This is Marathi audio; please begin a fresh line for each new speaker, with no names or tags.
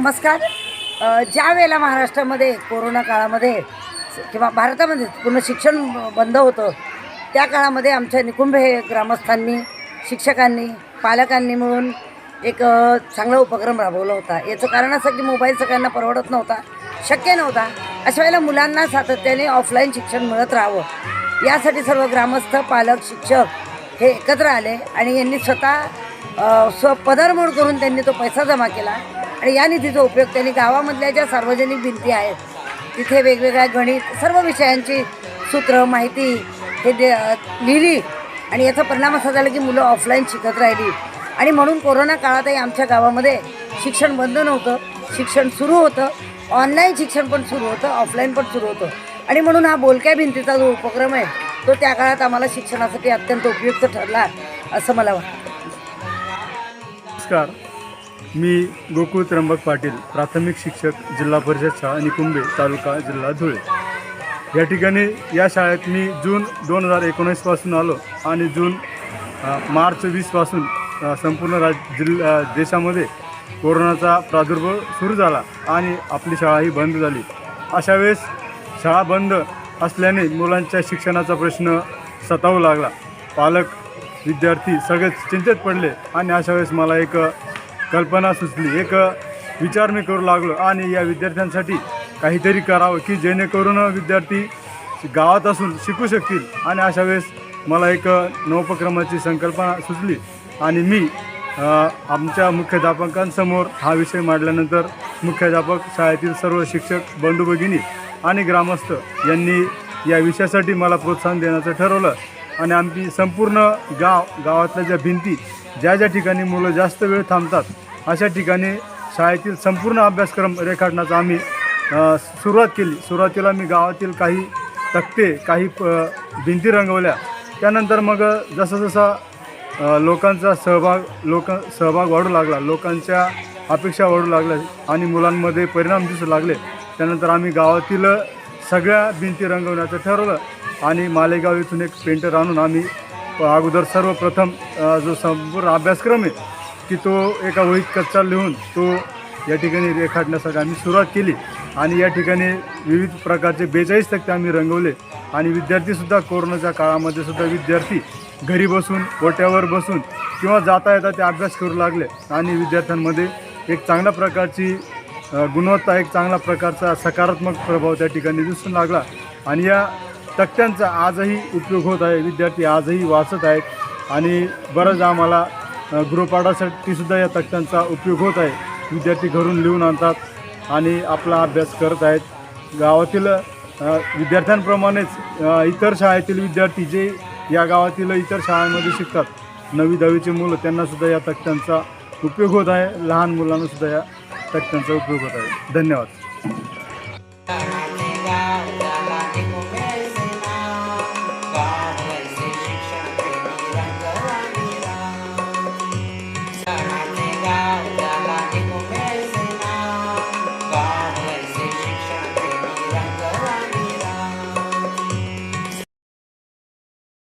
नमस्कार. ज्या वेळेला महाराष्ट्रामध्ये कोरोना काळामध्ये किंवा भारतामध्ये पूर्ण शिक्षण ब- बंद होतं त्या काळामध्ये आमच्या निकुंभे हे ग्रामस्थांनी शिक्षकांनी पालकांनी मिळून एक चांगला उपक्रम राबवला होता. याचं कारण असं की मोबाईल सगळ्यांना परवडत नव्हता शक्य नव्हता. अशा वेळेला मुलांना सातत्याने ऑफलाईन शिक्षण मिळत राहावं. यासाठी सर्व ग्रामस्थ पालक शिक्षक हे एकत्र आले आणि यांनी स्वतः अ, स्व करून त्यांनी तो पैसा जमा केला. आणि या निधीचा उपयोग त्यांनी गावामधल्या ज्या सार्वजनिक भिंती आहेत तिथे वेगवेगळ्या गणित सर्व विषयांची सूत्र माहिती हे दे लिहिली. आणि याचा परिणाम असा झाला की मुलं ऑफलाईन शिकत राहिली. आणि म्हणून कोरोना काळातही आमच्या गावामध्ये शिक्षण बंद नव्हतं. शिक्षण सुरू होतं. ऑनलाईन शिक्षण पण सुरू होतं. ऑफलाईन पण सुरू होतं. आणि म्हणून हा बोलक्या भिंतीचा जो उपक्रम आहे तो त्या काळात आम्हाला शिक्षणासाठी अत्यंत उपयुक्त ठरला असं मला वाटतं.
नमस्कार. मी गोकुळ त्र्यंबक पाटील प्राथमिक शिक्षक जिल्हा परिषद शाळा निकुंबे तालुका जिल्हा धुळे. या ठिकाणी या शाळेत मी जून दोन हजार एकोणीसपासून आलो आणि जून मार्च वीसपासून संपूर्ण राज जिल्हा देशामध्ये कोरोनाचा प्रादुर्भाव सुरू झाला आणि आपली शाळा ही बंद झाली. अशा वेळेस शाळा बंद असल्याने मुलांच्या शिक्षणाचा प्रश्न सतावू लागला. पालक विद्यार्थी सगळेच चिंतेत पडले आणि अशा वेळेस मला एक कल्पना सुचली. एक विचार मी करू लागलो आणि या विद्यार्थ्यांसाठी काहीतरी करावं की जेणेकरून विद्यार्थी गावात असून शिकू शकतील. आणि अशा वेळेस मला एक नवोपक्रमाची संकल्पना सुचली. आणि मी आमच्या मुख्याध्यापकांसमोर हा विषय मांडल्यानंतर मुख्याध्यापक शाळेतील सर्व शिक्षक बंधू भगिनी आणि ग्रामस्थ यांनी या विषयासाठी मला प्रोत्साहन देण्याचं ठरवलं. आणि आमची संपूर्ण गाव गावातल्या ज्या भिंती ज्या ज्या ठिकाणी मुलं जास्त वेळ थांबतात अशा ठिकाणी शाळेतील संपूर्ण अभ्यासक्रम रेखाटण्याचा आम्ही सुरुवात केली. सुरुवातीला मी गावातील काही तक्ते काही प भिंती रंगवल्या. त्यानंतर मग जसं जसा लोकांचा सहभाग लोक सहभाग वाढू लागला लोकांच्या अपेक्षा वाढू लागल्या आणि मुलांमध्ये परिणाम दिसू लागले त्यानंतर आम्ही गावातील सगळ्या भिंती रंगवण्याचं ठरवलं आणि मालेगाव इथून एक पेंटर आणून आम्ही अगोदर सर्वप्रथम जो संपूर्ण अभ्यासक्रम आहे की तो एका वहीत कच्चा लिहून तो या ठिकाणी रेखाटण्यासाठी आम्ही सुरुवात केली. आणि या ठिकाणी विविध प्रकारचे बेचाळीस तक्ते आम्ही रंगवले. आणि विद्यार्थीसुद्धा कोरोनाच्या काळामध्ये सुद्धा विद्यार्थी घरी बसून ओट्यावर बसून किंवा जाता येता ते अभ्यास करू लागले. आणि विद्यार्थ्यांमध्ये एक चांगल्या प्रकारची गुणवत्ता एक चांगला प्रकारचा सकारात्मक प्रभाव त्या ठिकाणी दिसून लागला. आणि या तक्त्यांचा आजही उपयोग होत आहे. विद्यार्थी आजही वाचत आहेत आणि बरंच आम्हाला गृहपाठासाठीसुद्धा गृहपाठासाठी सुद्धा या तक्त्यांचा उपयोग होत आहे. विद्यार्थी घरून लिहून आणतात आणि आपला अभ्यास करत आहेत. गावातील विद्यार्थ्यांप्रमाणेच इतर शाळेतील विद्यार्थी जे या गावातील इतर शाळांमध्ये शिकतात नवी दहावीचे मुलं त्यांनासुद्धा या तक्त्यांचा उपयोग होत आहे. लहान मुलांनासुद्धा या तक्त्यांचा उपयोग होत आहे. धन्यवाद.